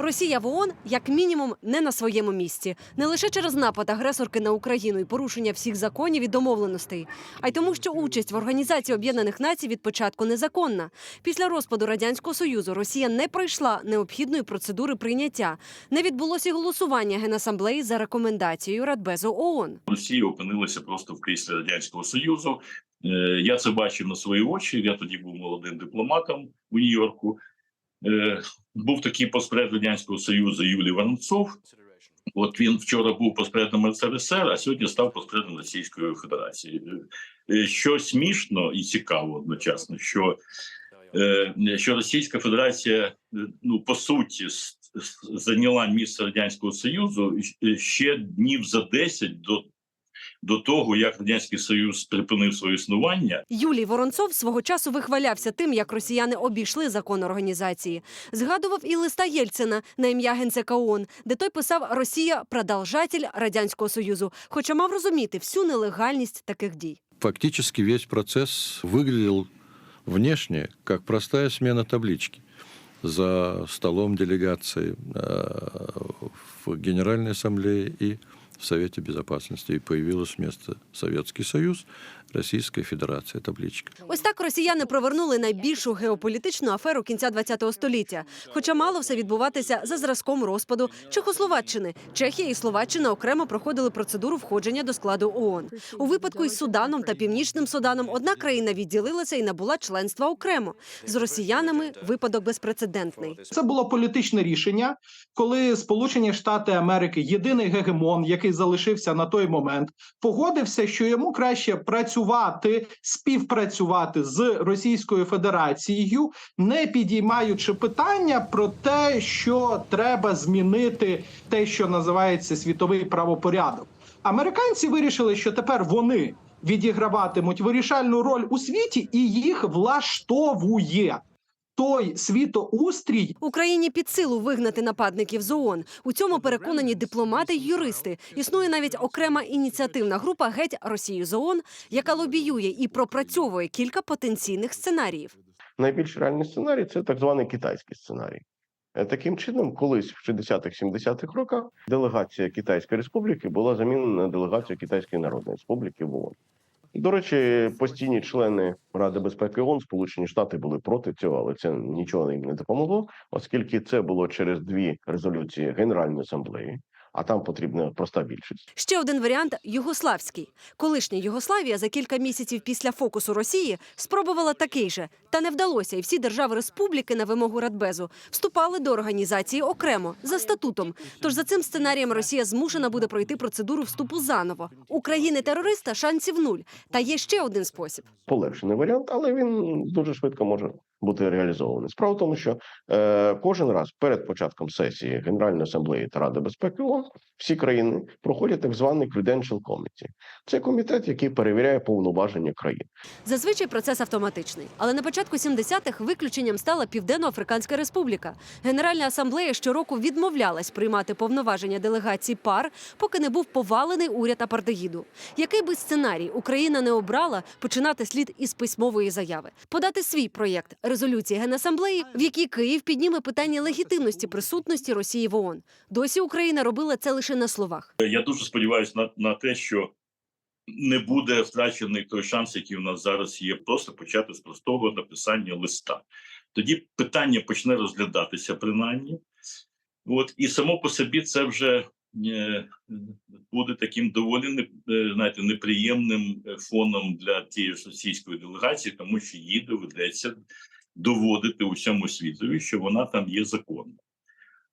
Росія в ООН як мінімум не на своєму місці, не лише через напад агресорки на Україну і порушення всіх законів і домовленостей, а й тому, що участь в організації Об'єднаних Націй від початку незаконна. Після розпаду радянського союзу Росія не пройшла необхідної процедури прийняття. Не відбулося голосування генасамблеї за рекомендацією Радбезу ООН. Росія опинилася просто в кріслі радянського союзу. Е, Я це бачив на свої очі. Я тоді був молодим дипломатом у Нью-Йорку. Е, Був такий постред радянського союзу Юлій Воронцов. От він вчора був посередом СРСР, а сьогодні став посередом Російської Федерації. Е, Що смішно і цікаво одночасно, що, е, що Російська Федерація, е, ну по суті, зайняла місце радянського союзу е, ще днів за 10 до, до того, як радянський союз припинив своє існування. Юлій Воронцов свого часу вихвалявся тим, як росіяни обійшли закон організації. Згадував і листа Єльцина на ім'я генсека ООН, де той писав Росія продовжатель радянського союзу, хоча мав розуміти всю нелегальність таких дій. Фактически весь процесс выглядел внешне как простая смена таблички за столом делегации э, в Генеральной Ассамблее и в Совете Безопасности. И появилась вместо Советский Союз Российская Федерация табличка. Ось так росіяни провернули найбільшу геополітичну аферу кінця ХХ століття. Хоча мало все відбуватися за зразком розпаду Чехословаччини. Чехія і Словаччина окремо проходили процедуру входження до складу ООН. У випадку із Суданом та Північним Суданом одна країна відділилася і набула членства окремо. З росіянами випадок безпрецедентний. Це було політичне рішення, коли Сполучені Штати Америки, єдиний гегемон, який залишився на той момент, погодився, що йому краще працювати, співпрацювати з Російською Федерацією, не підіймаючи питання про те, що треба змінити те, що називається світовий правопорядок. Американці вирішили, що тепер вони відіграватимуть вирішальну роль у світі, і їх влаштовує той світоустрій, Україні під силу вигнати нападників з ООН. У цьому переконані дипломати й юристи. Існує навіть окрема ініціативна група геть Росію з ООН, яка лобіює і пропрацьовує кілька потенційних сценаріїв. найбільш реальний сценарій це так званий китайський сценарій. Е, Таким чином, колись в 60-х-70-х роках делегація Китайської Республіки була замінена на делегацію Китайської Народної Республіки в ООН. До речі, постійні члени Ради безпеки ООН, Сполучені Штати були проти цього, але це нічого їм не допомогло, оскільки це було через дві резолюції Генеральної асамблеї, а там потрібна проста більшість. Ще один варіант югославський. Колишня Югославія за кілька місяців після фокусу Росії спробувала такий же, та не вдалося. І всі держави республіки на вимогу Радбезу вступали до організації окремо за статутом. Тож за цим сценарієм Росія змушена буде пройти процедуру вступу заново. України терориста шансів нуль. Та є ще один спосіб. полегшений варіант, але він дуже швидко може бути реалізований. Справа в тому, що е, кожен раз перед початком сесії Генеральної асамблеї та Ради безпеки ООН всі країни проходять так званий Credential Committee. Це комітет, який перевіряє повноваження країн. Зазвичай процес автоматичний, але на початку 70-х виключенням стала Південно-Африканська Республіка. Генеральна асамблея щороку відмовлялась приймати повноваження делегацій пар, поки не був повалений уряд апартеїду. Який би сценарій Україна не обрала, починати слід із письмової заяви, подати свій проєкт резолюції Генасамблеї, в якій Київ підніме питання легітимності присутності Росії в ООН. Досі Україна робила це лише на словах. Я дуже сподіваюся на, на те, що не буде втрачений той шанс, який у нас зараз є, просто почати з простого написання листа. Тоді питання почне розглядатися принаймні. От і само по собі це вже е, буде таким доволі не- е, знаєте, неприємним фоном для тієї російської делегації, тому що їй доведеться доводити усьому світові, що вона там є законна.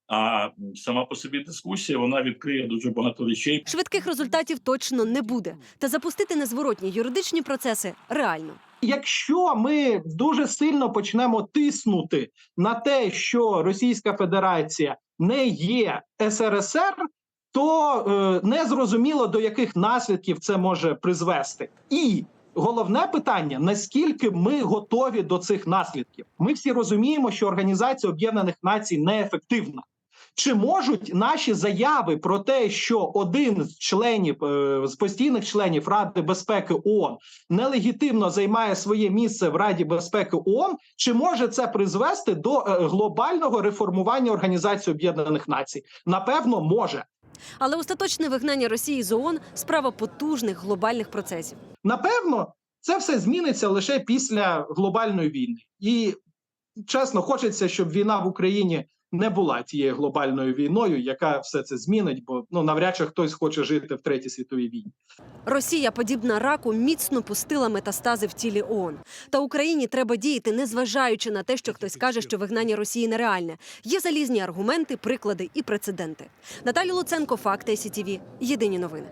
А сама по собі дискусія вона відкриє дуже багато речей, Швидких результатів точно не буде. Та запустити незворотні юридичні процеси реально. Якщо ми дуже сильно почнемо тиснути на те, що Російська Федерація не є СРСР, то е, не зрозуміло до яких наслідків це може призвести. І головне питання: наскільки ми готові до цих наслідків? Ми всі розуміємо, що Організація Об'єднаних Націй неефективна. Чи можуть наші заяви про те, що один з членів е, з постійних членів Ради безпеки ООН нелегітимно займає своє місце в Раді безпеки ООН, чи може це призвести до е, глобального реформування Організації Об'єднаних Націй? Напевно, може. Але остаточне вигнання Росії з ООН – справа потужних глобальних процесів. Напевно, це все зміниться лише після глобальної війни. І чесно, хочеться, щоб війна в Україні не була тією глобальною війною, яка все це змінить, бо ну навряд чи хтось хоче жити в третій світовій війні. Росія, подібна раку, міцно пустила метастази в тілі ООН. Та Україні треба діяти, незважаючи на те, що хтось каже, що вигнання Росії нереальне. Є залізні аргументи, приклади і прецеденти. Наталі Луценко, Факти СІТІВІ. Єдині новини.